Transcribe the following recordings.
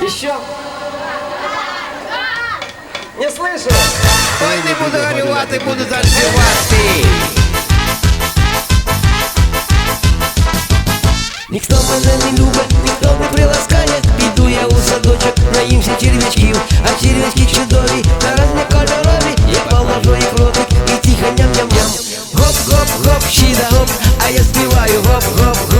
Еще? Не слышу. Ой, не буду горювати, буду танцювати. Ніхто мене не любить, ніхто не приласкає. Піду я у садочок, наїмся черв'ячків А черв'ячки чудові, та разні кольорові. Я положу їх в ротик і тихо ням-ням-ням. Гоп-гоп-гоп, щіда-гоп, а я співаю Гоп-гоп-гоп,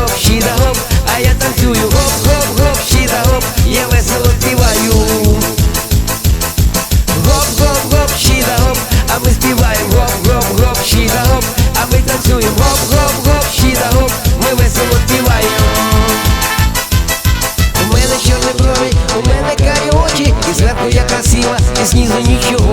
зверху красива, і знизу нічого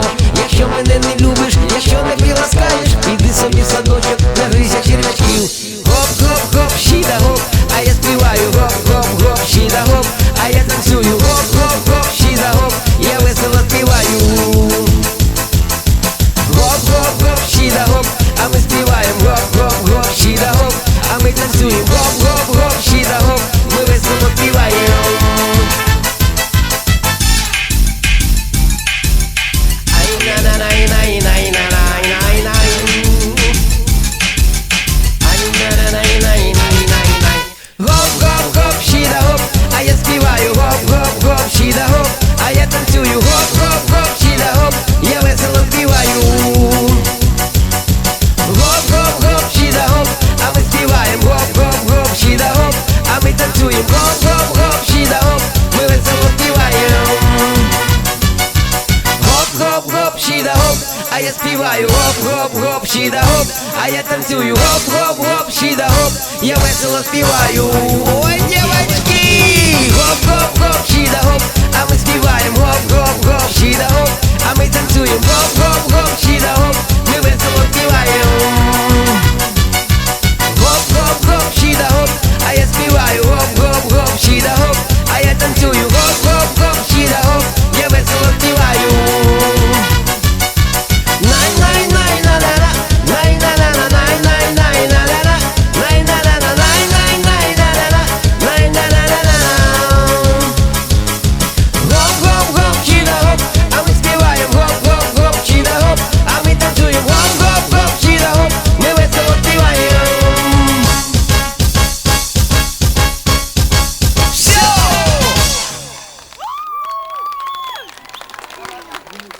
Гоп-гоп-гоп, щіда-гоп, а я співаю. Гоп-гоп-гоп, щіда-гоп, а я танцюю. Гоп-гоп-гоп, щіда-гоп, я весело співаю. Ой, дівочки! Гоп-гоп-гоп, щіда-гоп,